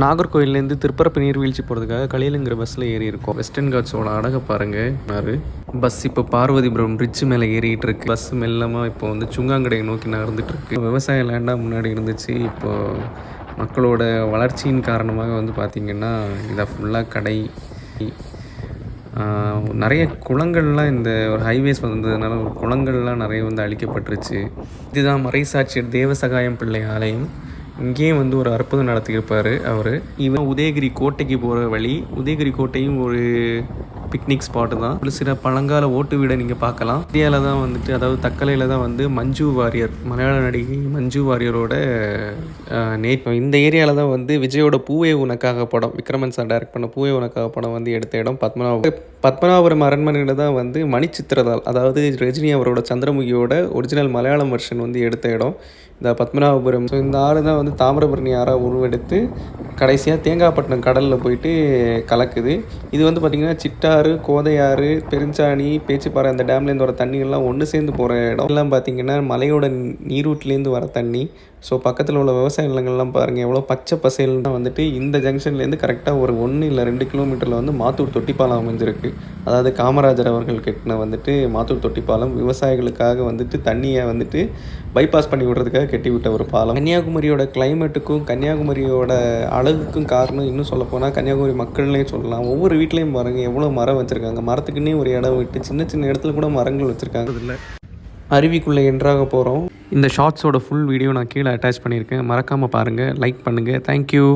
நாகர்கோயிலேருந்து திருப்பரப்பு நீர்வீழ்ச்சி போகிறதுக்காக கலியலுங்கிற பஸ்ஸில் ஏறி இருக்கோம். வெஸ்டர்ன் காட்ஸோட அழகை பாருங்கள் பஸ் இப்போ பார்வதிபுரம் பிரிட்ஜ் மேலே ஏறிட்டு இருக்கு. பஸ் மெல்லமாக இப்போ வந்து சுங்காங்கடையை நோக்கி நகர்ந்துட்டு இருக்கு. விவசாய லேண்டாக முன்னாடி இருந்துச்சு. இப்போ மக்களோட வளர்ச்சியின் காரணமாக வந்து பார்த்திங்கன்னா இதை ஃபுல்லாக கடை. நிறைய குளங்கள்லாம் இந்த ஒரு ஹைவேஸ் வந்ததுனால ஒரு குளங்கள்லாம் நிறைய வந்து அழிக்கப்பட்டுருச்சு. இதுதான் மறைசாட்சியர் தேவசகாயம் பிள்ளை ஆலயம். இங்கேயும் வந்து ஒரு அற்புதம் நடத்தியிருப்பார் அவர். இவன் உதயகிரி கோட்டைக்கு போகிற வழி உதயகிரி கோட்டையும் ஒரு பிக்னிக் ஸ்பாட்டு தான். ஒரு சில பழங்கால ஓட்டு வீடை நீங்கள் பார்க்கலாம். இந்தியாவில் தான் வந்துட்டு அதாவது தக்கலையில் தான் வந்து மஞ்சு வாரியர் மலையாள நடிகை மஞ்சு வாரியரோட நே இந்த ஏரியாவில் தான் வந்து விஜயோட பூவே உனக்காக படம் விக்ரமன் சார் டைரக்ட் பண்ண பூவே உனக்காக படம் வந்து எடுத்த இடம் பத்மநாப பத்மநாபபுரம் அரண்மனையில் தான் வந்து மணிச்சித்திரதால் அதாவது ரஜினி அவரோட சந்திரமுகியோட ஒரிஜினல் மலையாளம் வெர்ஷன் வந்து எடுத்த இடம். இந்த பத்மநாபபுரம். ஸோ இந்த ஆறு தான் வந்து தாமிரபரணி ஆறாக உருவெடுத்து கடைசியாக தேங்காய்பட்டினம் கடலில் போயிட்டு கலக்குது. இது வந்து பார்த்திங்கன்னா சிட்டாறு கோதையாறு பெருஞ்சாணி பேச்சிப்பாறை அந்த டேம்லேருந்து வர தண்ணிகள்லாம் ஒன்று சேர்ந்து போகிற இடம். எல்லாம் பார்த்திங்கன்னா மலையோட நீரூட்லேருந்து வர தண்ணி. ஸோ பக்கத்தில் உள்ள விவசாய நிலங்கள்லாம் பாருங்கள் எவ்வளோ பச்சை பசேல்னா வந்துட்டு இந்த ஜங்ஷன்லேருந்து கரெக்டாக ஒரு ஒன்று இல்லை ரெண்டு கிலோமீட்டரில் வந்து மாத்தூர் தொட்டிப்பாலம் அமைஞ்சிருக்கு. அதாவது காமராஜர் அவர்கள் கட்டின வந்துட்டு மாத்தூர் தொட்டிப்பாலம் விவசாயிகளுக்காக வந்துட்டு தண்ணியை வந்துட்டு பைபாஸ் பண்ணி விடுறதுக்காக கட்டி விட்ட ஒரு பாலம். கன்னியாகுமரியோட கிளைமேட்டுக்கும் கன்னியாகுமரியோட அழகுக்கும் காரணம் இன்னும் சொல்லப்போனால் கன்னியாகுமரி மக்கள்னே சொல்லலாம். ஒவ்வொரு வீட்லேயும் பாருங்கள் எவ்வளோ மரம் வச்சுருக்காங்க. மரத்துக்குன்னே ஒரு இடம் விட்டு சின்ன சின்ன இடத்துல கூட மரங்கள் வச்சுருக்காங்க. அருவிக்குள்ளே என்ட்ராக போகிறோம் இந்த ஷார்ட்ஸோட ஃபுல் வீடியோ நான் கீழே அட்டாச் பண்ணியிருக்கேன். மறக்காமல் பாருங்கள் லைக் பண்ணுங்கள் தேங்க்யூ